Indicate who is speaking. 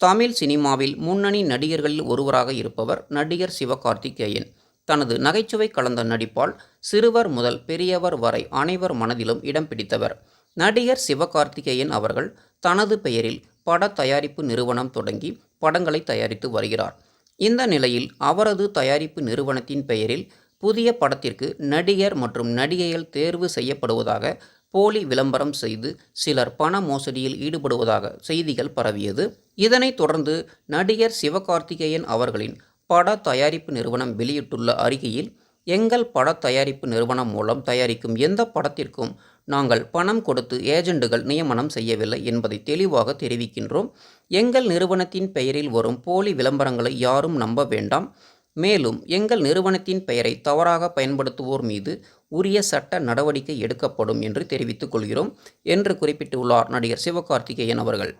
Speaker 1: தமிழ் சினிமாவில் முன்னணி நடிகர்களில் ஒருவராக இருப்பவர் நடிகர் சிவகார்த்திகேயன். தனது நகைச்சுவை கலந்த நடிப்பால் சிறுவர் முதல் பெரியவர் வரை அனைவர் மனதிலும் இடம் பிடித்தவர். நடிகர் சிவகார்த்திகேயன் அவர்கள் தனது பெயரில் பட தயாரிப்பு நிறுவனம் தொடங்கி படங்களை தயாரித்து வருகிறார். இந்த நிலையில் அவரது தயாரிப்பு நிறுவனத்தின் பெயரில் புதிய படத்திற்கு நடிகர் மற்றும் நடிகைகள் தேர்வு செய்யப்படுவதாக போலி விளம்பரம் செய்து சிலர் பண மோசடியில் ஈடுபடுவதாக செய்திகள் பரவியது. இதனைத் தொடர்ந்து நடிகர் சிவகார்த்திகேயன் அவர்களின் பட தயாரிப்பு நிறுவனம் வெளியிட்டுள்ள அறிக்கையில் எங்கள் பட தயாரிப்பு நிறுவனம் மூலம் தயாரிக்கும் எந்த படத்திற்கும் நாங்கள் பணம் கொடுத்து ஏஜெண்டுகள் நியமனம் செய்யவில்லை என்பதை தெளிவாக தெரிவிக்கின்றோம். எங்கள் நிறுவனத்தின் பெயரில் வரும் போலி விளம்பரங்களை யாரும் நம்ப வேண்டாம். மேலும் எங்கள் நிறுவனத்தின் பெயரை தவறாக பயன்படுத்துவோர் மீது உரிய சட்ட நடவடிக்கை எடுக்கப்படும் என்று தெரிவித்துக் கொள்கிறோம் என்று குறிப்பிட்டுள்ளார் நடிகர் சிவகார்த்திகேயன் அவர்கள்.